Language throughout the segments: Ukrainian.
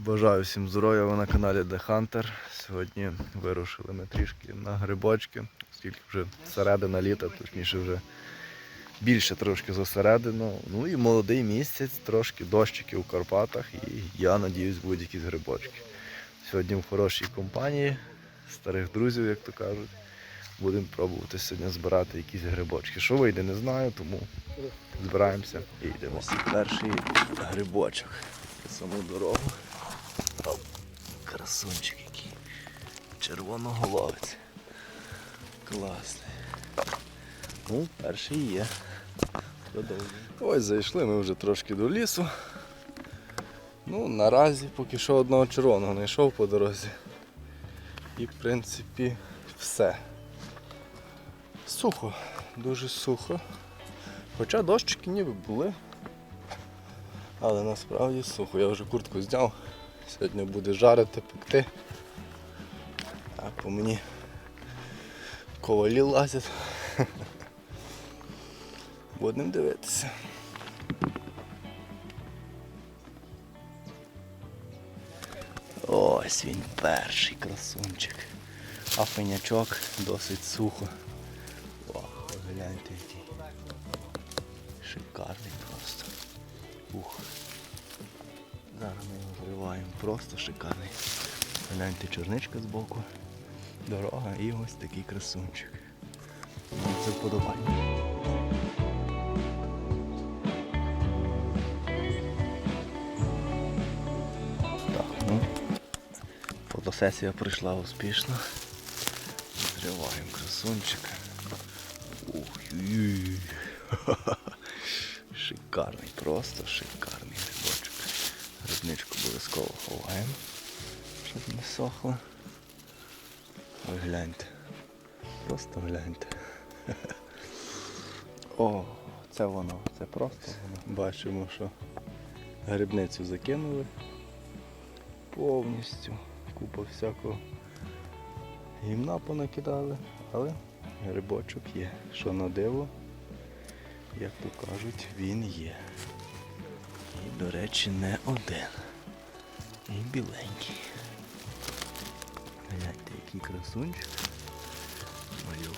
Бажаю всім здоров'я, ви на каналі The Hunter. Сьогодні вирушили ми трішки на грибочки, оскільки вже середина літа, точніше вже більше трошки за середину. Ну і молодий місяць, трошки дощики у Карпатах, і я надіюсь, будуть якісь грибочки. Сьогодні в хорошій компанії, старих друзів, як то кажуть. Будемо пробувати сьогодні збирати якісь грибочки. Що вийде, не знаю, тому збираємося і йдемо. Перший грибочок. Саму дорогу. Красунчик який. Червоноголовець. Класний. Ну, перший є. Продовжуємо. Ось зайшли ми вже трошки до лісу. Ну, наразі поки що одного червоного знайшов по дорозі. І в принципі все. Сухо, дуже сухо. Хоча дощики ніби були. Але насправді сухо. Я вже куртку зняв. Сьогодні буде жарити, пекти. А по мені ковалі лазять. Будемо дивитися. Ось він перший красунчик. А пенячок досить сухо. О, гляньте який. Шикарний просто. Ух. Зараз ми його зриваємо. Просто шикарний. Гляньте чорничка збоку. Дорога і ось такий красунчик. Це вподобання. Ну. Фотосесія пройшла успішно. Зриваємо красунчика. Ух. Шикарний, просто шикарний. Грибничку обов'язково ховаємо, щоб не сохло. Ой, гляньте. Просто гляньте. О, це воно, це просто воно. Бачимо, що грибницю закинули повністю. Купа всякого гімна понакидали, але грибочок є. Що на диво, як то кажуть, він є. І, до речі, не один. І біленький. Гляньте, який красунчик. Малюк.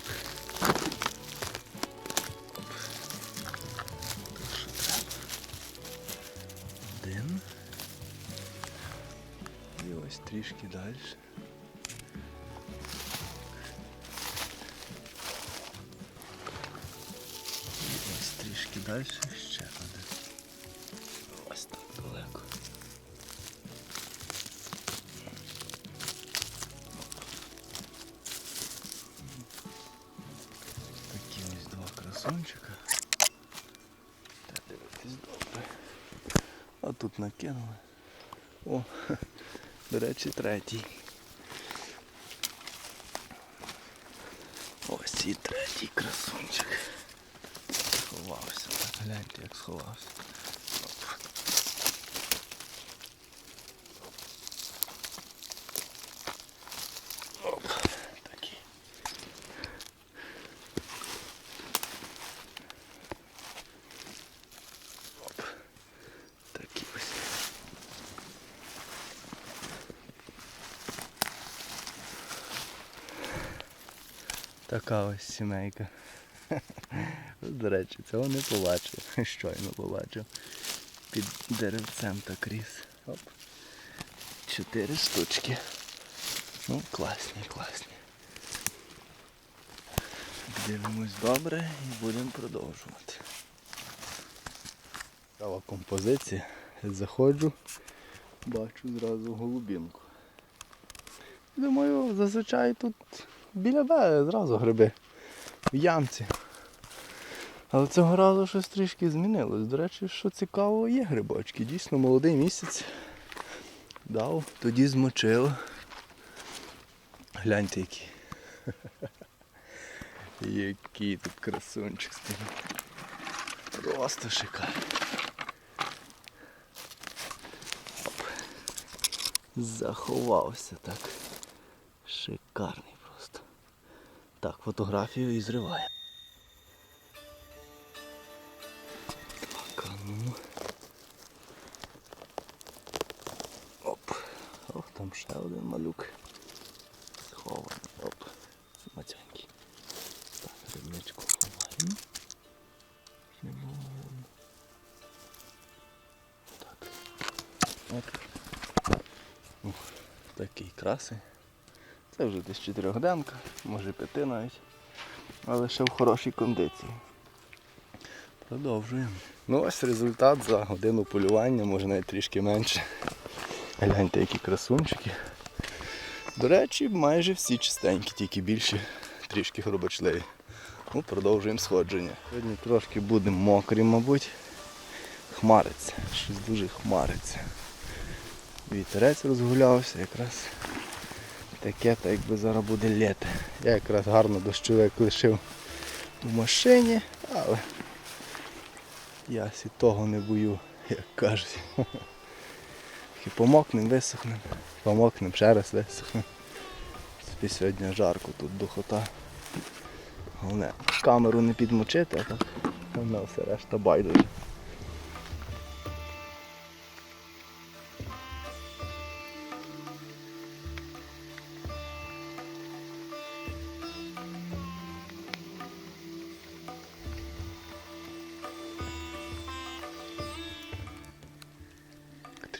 Один. І ось трішки далі. І ось трішки далі 23. Ось і третій красунчик. Сховався. Гляньте, як сховався. Така ось сімейка. До речі, цього не побачив. Щойно побачив. Під деревцем так ріс. Оп. Чотири штучки. Ну, класні, класні. Дивимось добре і будемо продовжувати. Цікава композиція. Заходжу, бачу зразу голубінку. Думаю, зазвичай тут біля мене зразу гриби. В ямці. Але цього разу щось трішки змінилось. До речі, що цікаво, є грибочки. Дійсно молодий місяць. Дав, тоді змочило. Гляньте який. Який тут красунчик стоїть. Просто шикарний. Заховався так. Шикарний. Так, фотографію і зриває. Десь чотирьохденка, може п'яти навіть. Але ще в хорошій кондиції. Продовжуємо. Ну ось результат за годину полювання, може навіть трішки менше. Гляньте, які красунчики. До речі, майже всі чистенькі, тільки більші, трішки грубочливі. Ну, продовжуємо сходження. Сьогодні трошки будемо мокрі, мабуть. Хмариться. Щось дуже хмариться. Вітерець розгулявся, якраз таке, так якби зараз буде літо. Я якраз гарно дощовик лишив в машині, але я сі того не бою, як кажуть. Помокнем, висохнем, помокнем, ще раз висохнем. Собі сьогодні жарко, тут духота. Головне, камеру не підмочити, а так на все решта байдуже.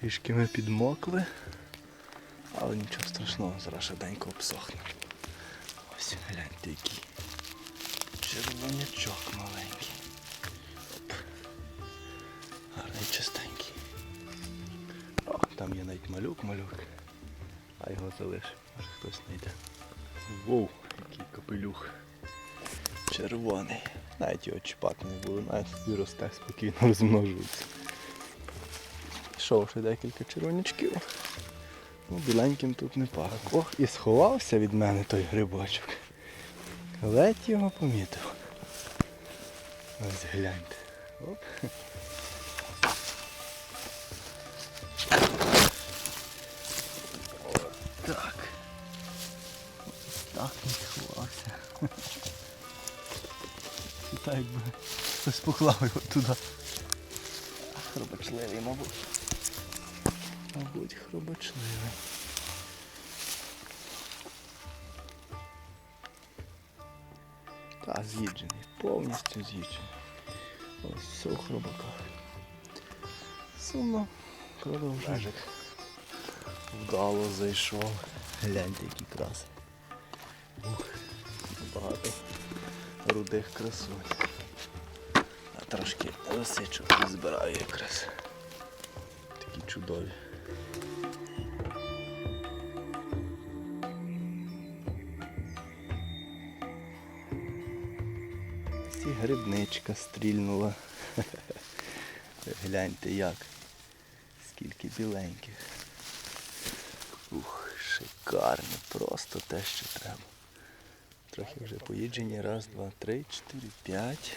Трішки ми підмокли, але нічого страшного, зараз швиденько обсохне. Ось гляньте який червонячок маленький. Оп. Гарний чистенький. О, там є навіть малюк, малюк. А його залиш, може хтось знайде. Воу, який капелюх. Червоний. Навіть його чіпати не було, навіть собі росте спокійно розмножується. Пішов ще декілька червонячків. Ну, біленьким тут не пахне. Ох, і сховався від мене той грибочок. Ледь його помітив. Ось гляньте. Оп. Так. Так він сховався. І так якби хтось поклав його туди. Хробочливий, мабуть. Мабуть, хробочливий. Та, з'їджений, повністю з'їджений. Ось все в хробаках. Сумно, продовжуємо. Вдало зайшов. Гляньте, які краси. Ух, багато рудих красунь. А трошки лисичок збираю якраз. Такі чудові. Ці грибничка стрільнула. Гляньте як. Скільки біленьких. Ух, шикарно, просто те, що треба. Трохи вже поїджені. Раз, два, три, чотири, п'ять.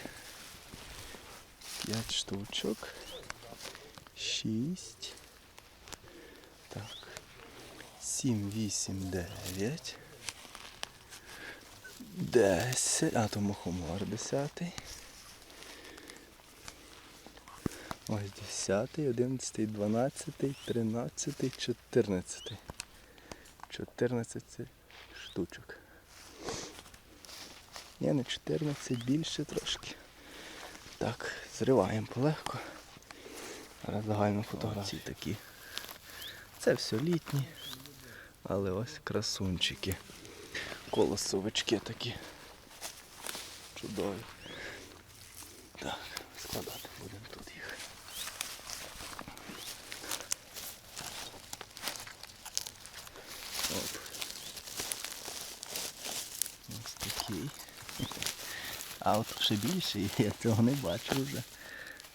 П'ять штучок. Шість. Так. Сім, вісім, дев'ять. Десять. А, то мухомор десятий. Ось десятий, одинадцятий, дванадцятий, тринадцятий, чотирнадцятий. Чотирнадцять штучок. Ні, не 14, більше трошки. Так, зриваємо полегко. Зараз загальну фотографії такі. Це все літні, але ось красунчики. Колосовички такі. Чудові. Так, складати будемо тут їх. Оп. Ось такий. А от ще більше, я цього не бачу вже.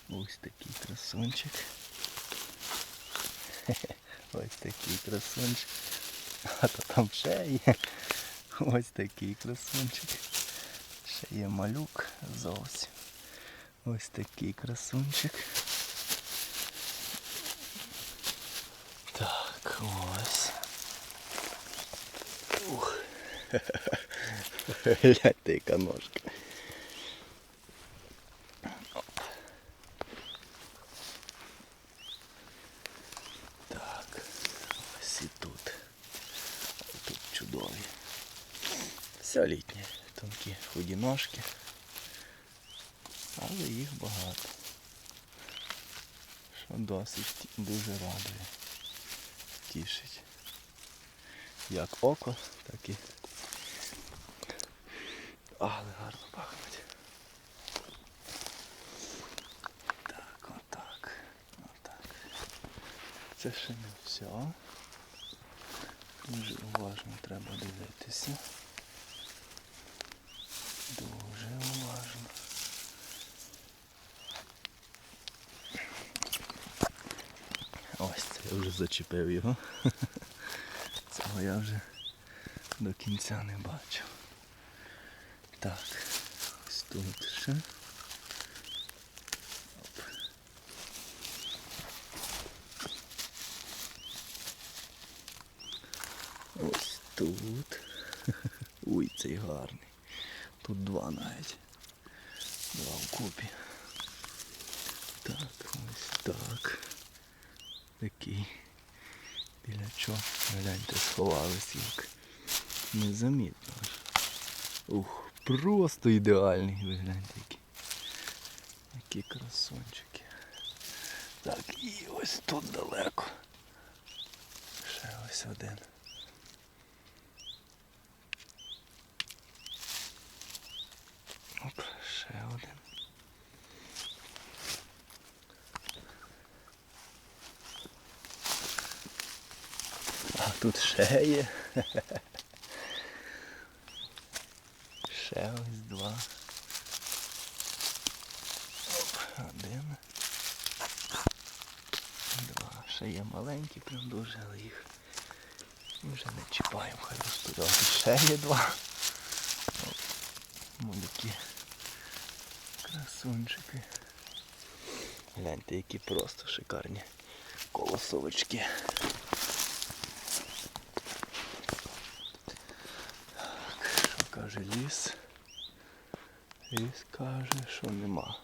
Ось такий красунчик. Ось такий красунчик. А то там ще є. Ось такий красунчик. Ще є малюк зовсім. Ось такий красунчик. Так, ось. Ух. Гляньте, яка ножка. Оп. Так, ось і тут. Все літнє. Тонкі худі ножки. Але їх багато. Що досить дуже радує. Тішить. Як око, так і. Але гарно пахнуть. Так, отак. Отак. Це ще не все. Дуже уважно треба дивитися. Дуже уважно. Ось це я вже зачепив його. Цього я вже до кінця не бачив. Так, ось тут ще. Ось тут. Уй, цей гарний. Тут два навіть. Два вкупі. Так, ось так. Такий білячок. Гляньте, сховались як. Незамітно. Ух, просто ідеальний, ви гляньте який. Які красончики. Так, і ось тут далеко. Ще ось один. Оп, ще один. А тут ще є. Ще ось два. Оп, один. Два. Ще є маленькі, прям дуже, але їх вже не чіпаємо, хай ростуть. Тут ще є два. Оп, Молоді. Красунчики. Гляньте, які просто шикарні колосовички. Так, що каже ліс? Ліс каже, що нема.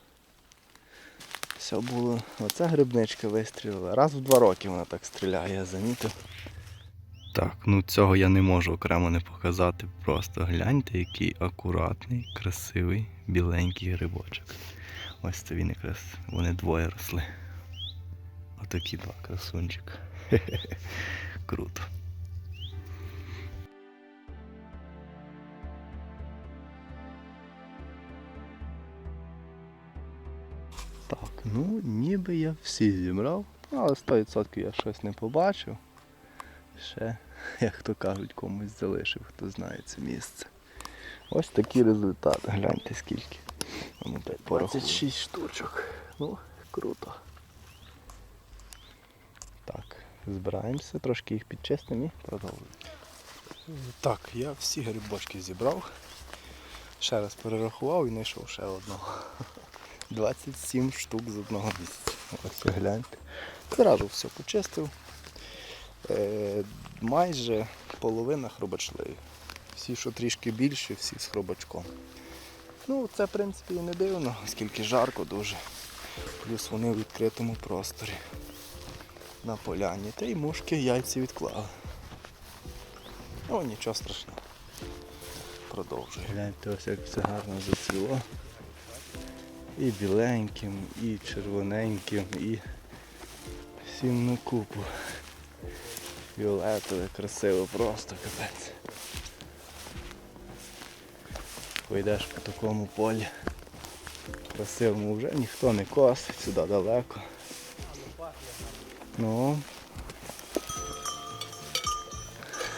Все було. Оця грибничка вистрілила. Раз в два роки вона так стріляє, я замітив. Так, ну цього я не можу окремо не показати. Просто гляньте, який акуратний, красивий, біленький грибочок. Ось це він якраз, вони двоє росли. Отакі два красунчика. Круто. Так, ну ніби я всі зібрав, але 100% я щось не побачив. Ще, як то кажуть, комусь залишив, хто знає це місце. Ось такий результат. Гляньте скільки. Ну, 26 штучок. Ну, круто. Так, збираємося, трошки їх підчистимо і продовжуємо. Так, я всі грибочки зібрав. Ще раз перерахував і знайшов ще одного. 27 штук з одного місця. Ось гляньте. Зразу все почистив. Е, майже половина хробачливі. Всі, що трішки більші, всі з хробачком. Ну, це в принципі і не дивно, оскільки жарко дуже. Плюс вони в відкритому просторі. На поляні. Та й мушки яйці відклали. Ну, нічого страшного. Продовжуємо. Гляньте, ось як все гарно зацвіло. І біленьким, і червоненьким, і всім на купу. Фіолетове, красиво, просто капець. Пойдеш по такому полі. Красивому вже ніхто не косить, сюди далеко. Ну.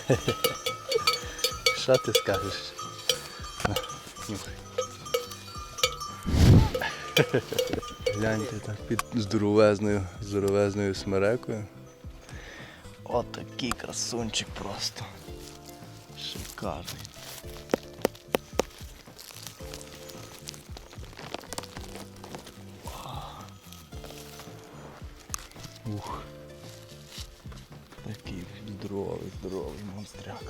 Що ти скажеш? Нюхай. Гляньте так під здоровезною, здоровезною смерекою. Отакий красунчик просто. Шикарний. Ух. Такий здоровий, здоровий монстряк.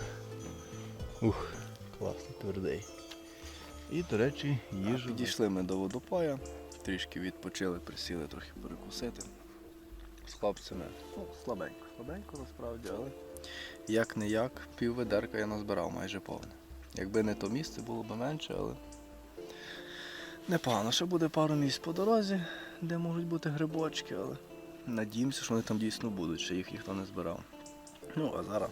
Ух, класний, твердий. І, до речі, їжу. Підійшли ми до водопоя, трішки відпочили, присіли трохи перекусити. З хлопцями. Ну, слабенько, слабенько насправді, але як не як, пів ведерка я назбирав майже повне. Якби не то місце, було б менше, але непогано. Ще буде пару місць по дорозі, де можуть бути грибочки, але надіємося, що вони там дійсно будуть, ще їх ніхто не збирав. Ну, а зараз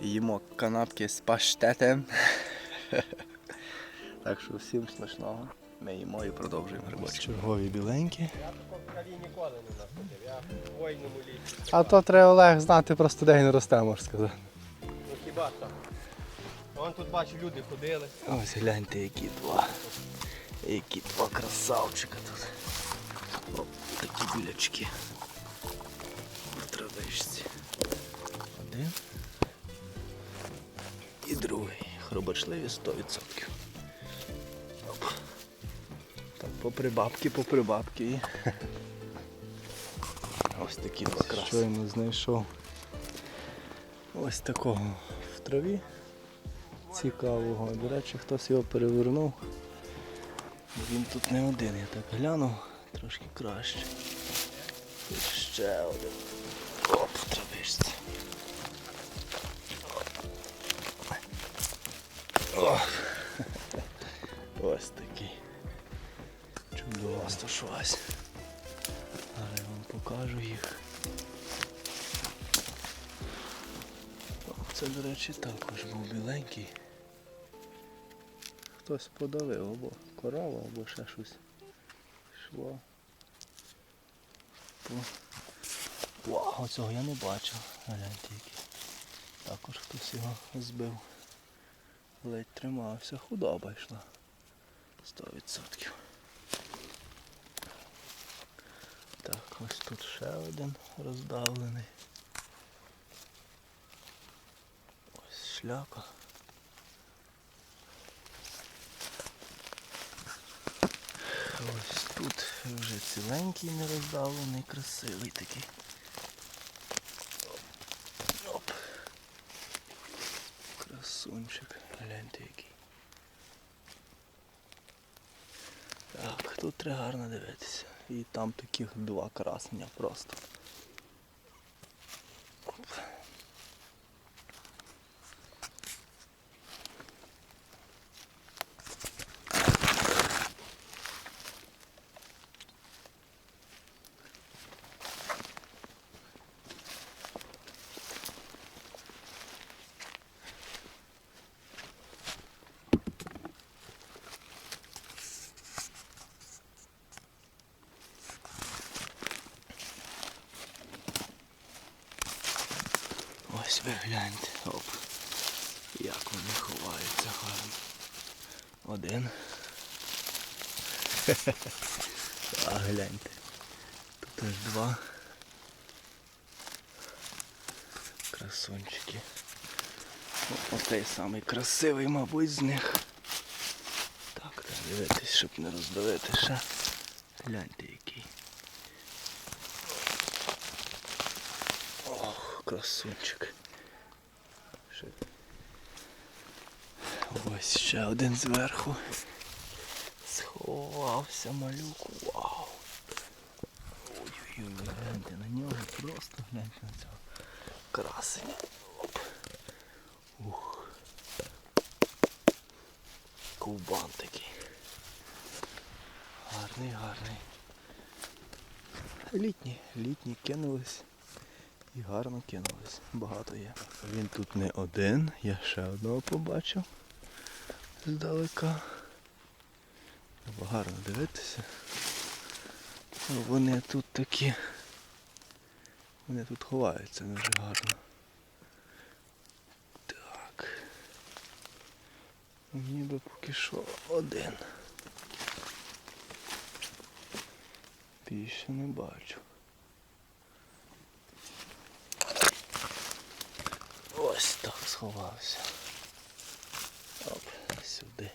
їмо канапки з паштетом. Так що всім смачного. Ми їмо і продовжуємо грибочки. Чергові біленькі. Я такого взагалі ніколи не знаходив. Я в воїнному лісі. А то треба Олег знати просто де він росте, можна сказати. Ну хіба там? Вон тут бачу, люди ходили. Ось гляньте, які два. Які два красавчика тут. О, такі білячки. В травичці. Один. І другий. Хробочливі 100%. Попри бабки, попри бабки. Ось такі два краси. Щойно знайшов Ось такого. в траві цікавого. До речі, хтось його перевернув. Він тут не один, я так глянув, трошки краще. Ще один. Оп, в травичці. Чудово сташувась. Зараз я вам покажу їх. Це, до речі, також був біленький. Хтось подавив або корова, або ще щось йшло. Вау, оцього я не бачив. Гляньте який. Також хтось його збив. Ледь тримався, худоба йшла. 100%. Так, ось тут ще один роздавлений. Ось шляпа. Ось тут вже ціленький, не роздавлений, красивий такий. Оп. Красунчик. Гляньте який. Так, тут треба гарно дивитися. І там таких два красення просто. Гляньте. Оп. Як вони ховаються гарно. Один. А гляньте. Тут аж два. Красунчики. О, Оцей самий красивий, мабуть, з них. Так, треба дивитись, щоб не роздавити ще. Гляньте який. Ох, красунчик. Ще. Ось ще один зверху. Сховався малюк. Вау. Ой-ой-ой, гляньте на нього просто гляньте на цього красення. Оп. Ух. Ковбан такий. Гарний, гарний. Літні, літні кинулись. І гарно кинулись. Багато є. Він тут не один, я ще одного побачив здалека. Треба гарно дивитися. Ну, Вони тут такі. Вони тут ховаються дуже гарно. Так. Ніби поки що один. Більше не бачу. Ось так сховався. Оп, сюди.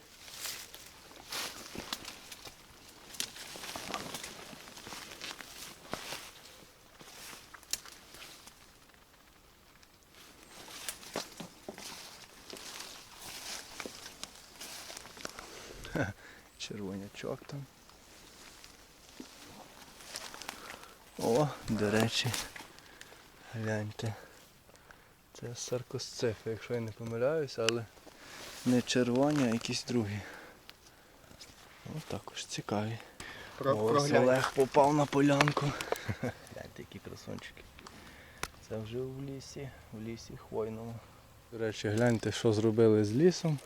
Ха, Червонячок там. О, до речі, гляньте. Це саркосцефа, якщо я не помиляюся, але Не червоні, а якісь другі. Ну, також цікаві. Про, Ось проглянь. Олег попав на полянку. Гляньте, які красунчики. Це вже в лісі, в лісі хвойному. До речі, гляньте, що зробили з лісом,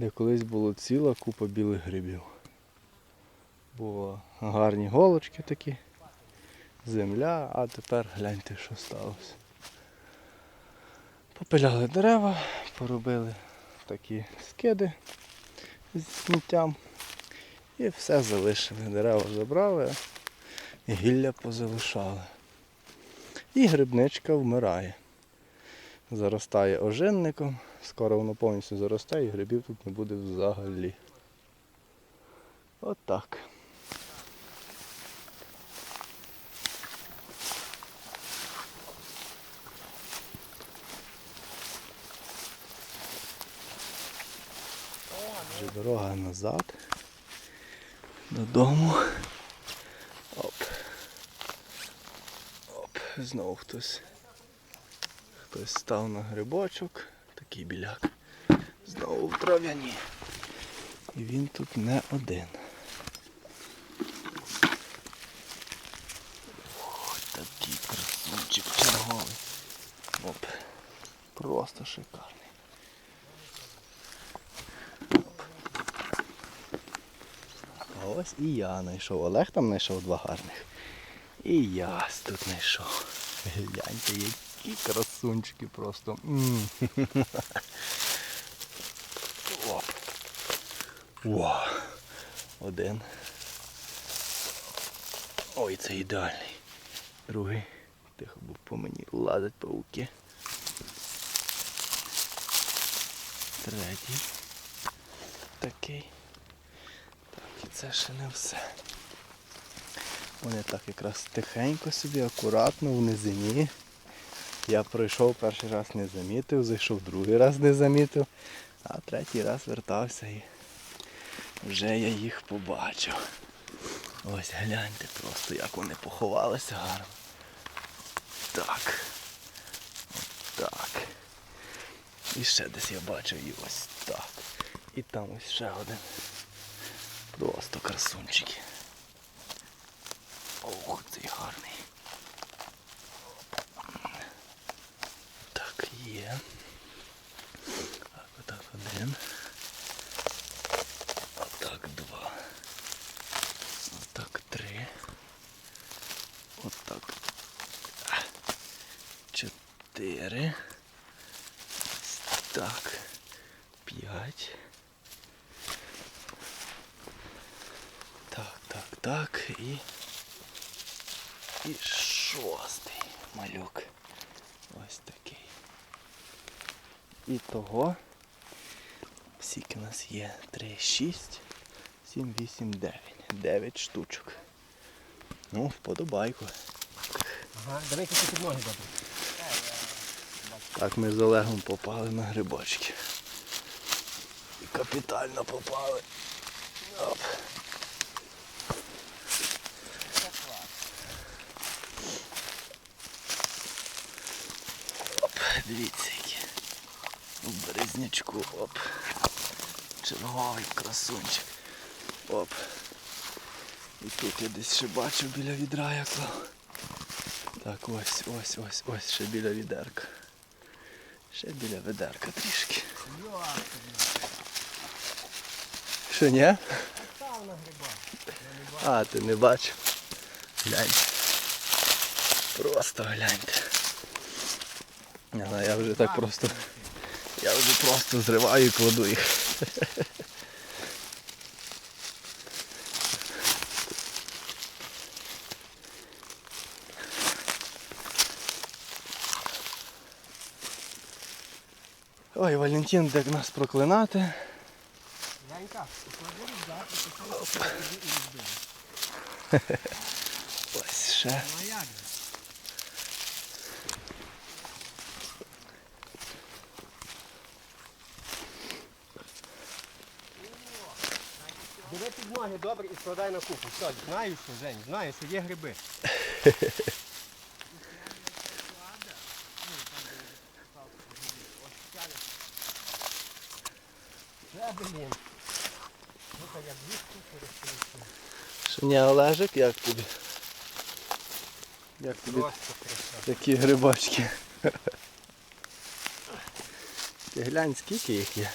де колись була ціла купа білих грибів. Було гарні голочки такі, земля, а тепер гляньте, що сталося. Попиляли дерева, поробили такі скиди з сміттям. І все залишили. Дерева забрали, гілля позалишали. І грибничка вмирає. Заростає ожинником, скоро воно повністю заросте і грибів тут не буде взагалі. От. Вже дорога назад. Додому. Оп. Оп. Знову хтось. Хтось став на грибочок. Такий біляк. Знову в трав'яні. І він тут не один. Ох, такий красунчик черговий. Оп. Просто шикарний. А ось і я знайшов. Олег там знайшов два гарних. І я тут знайшов. Гляньте, які красунчики просто. М. Оп. Во. Один. Ой, це ідеальний. Другий. Тихо, бо по мені лазять пауки. Третій. Такий. Так, і це ще не все. Вони так якраз тихенько собі, акуратно в низині. Я пройшов перший раз не замітив, зайшов другий раз не замітив, а третій раз вертався і вже я їх побачив. Ось гляньте просто, як вони поховалися гарно. Так. Так. І ще десь я бачив і ось так. І там ось ще один. Просто красунчики. Ох, цей гарний. Так, є. Так, отак один. Отак два. Отак три. Отак. а, Чотири. Ось Так. П'ять. Так, так, так і. І шостий малюк. Ось такий. І того. Скільки у нас є? 3, 6, 7, 8, 9. 9 штучок. Ну, вподобайку. Ага, давай тільки підлоги добре. Так ми з Олегом попали на грибочки. І капітально попали. Оп. Оп, дивіться які. У березнячку, оп. Черговий красунчик. Оп. І тут я десь ще бачив біля відра я клав. Так, ось, ось, ось, ось ще біля відерка. Ще біля ведерка трішки. Що ні? А, ти не бачив. Гляньте. Просто гляньте. Не я вже так просто. Я вже просто зриваю і кладу їх. Ой, Валентин, де нас проклинати. Рюкзак, і потім іди і розбий. Ось ще. Ну як же? Бери під ноги добре і складай на купу. Все, знаю, що, Жень, знаю, що є гриби. ні, Олежик, як тобі? Як тобі такі грибочки? Ти глянь, скільки їх є.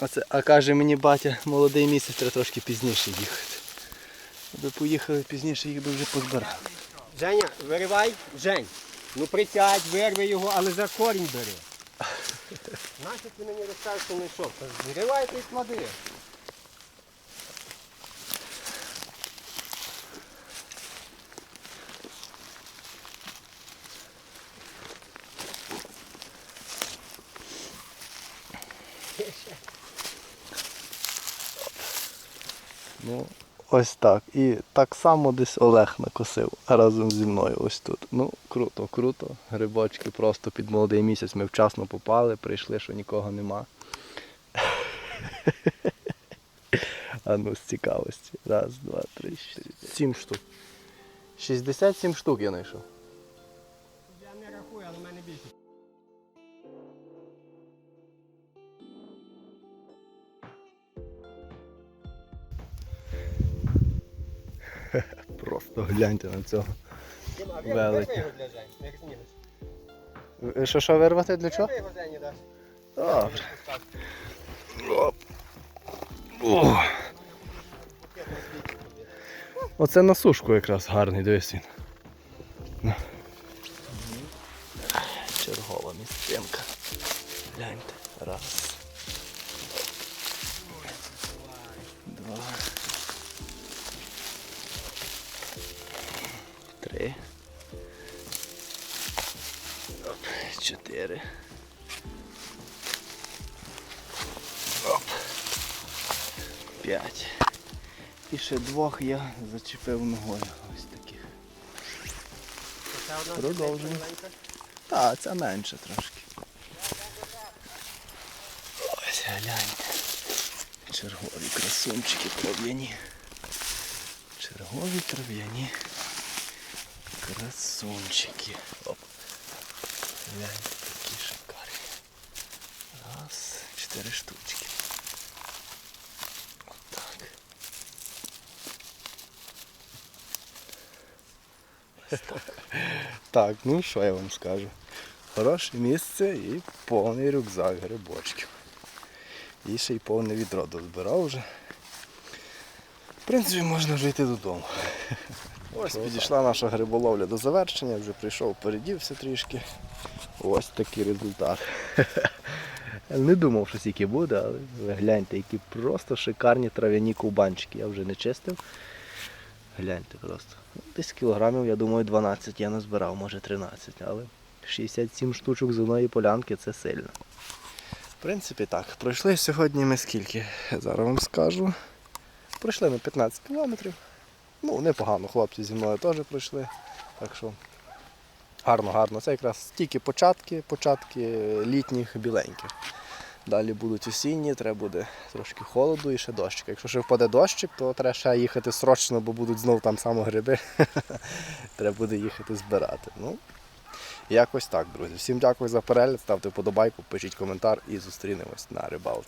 Оце, а каже мені батя, молодий місяць треба трошки пізніше їхати. Аби поїхали пізніше, їх би вже позбирали. Женя, виривай, Жень. Ну притягь, вирви його, але за корінь бери. Нащо ти мені розказуєш, що не йшов? Та Зривай ти і клади. Ну, ось так. І так само десь Олег накосив разом зі мною ось тут. Ну, круто, круто. Грибочки просто під молодий місяць ми вчасно попали, прийшли, що нікого нема. А ну, з цікавості. Раз, два, три, чотири. Сім штук. 67 штук я знайшов. Просто гляньте на цього. Як знімеш. Що що вирвати для чого? Добре. Оп. О. Оце на сушку якраз гарний, дивись він. 5. І ще двох я зачепив ногою. Ось таких. Продовжуємо. Так, це менше трошки. Ось гляньте. Чергові красунчики трав'яні. Чергові трав'яні красунчики. Оп. Гляньте, такі шикарні. Раз, чотири штучки. Так, ну що я вам скажу. Хороше місце і повний рюкзак грибочків. І ще й повне відро дозбирав вже. В принципі, можна вже йти додому. Ось підійшла наша гриболовля до завершення, вже прийшов, передівся трішки. Ось такий результат. Не думав, що стільки буде, але ви гляньте, які просто шикарні трав'яні ковбанчики. Я вже не чистив. Гляньте просто. Десь кілограмів, я думаю, 12 я назбирав, може 13, але 67 штучок з одної полянки це сильно. В принципі, так. Пройшли сьогодні ми скільки? Зараз вам скажу. Пройшли ми 15 кілометрів. Ну, непогано, хлопці зі мною теж пройшли. Так що гарно, гарно. Це якраз тільки початки, початки літніх біленьких. Далі будуть осінні, треба буде трошки холоду і ще дощик. Якщо ще впаде дощик, то треба ще їхати срочно, бо будуть знову там само гриби. треба буде їхати збирати. Ну, якось так, друзі. Всім дякую за перегляд, ставте вподобайку, пишіть коментар і зустрінемось на рибалці.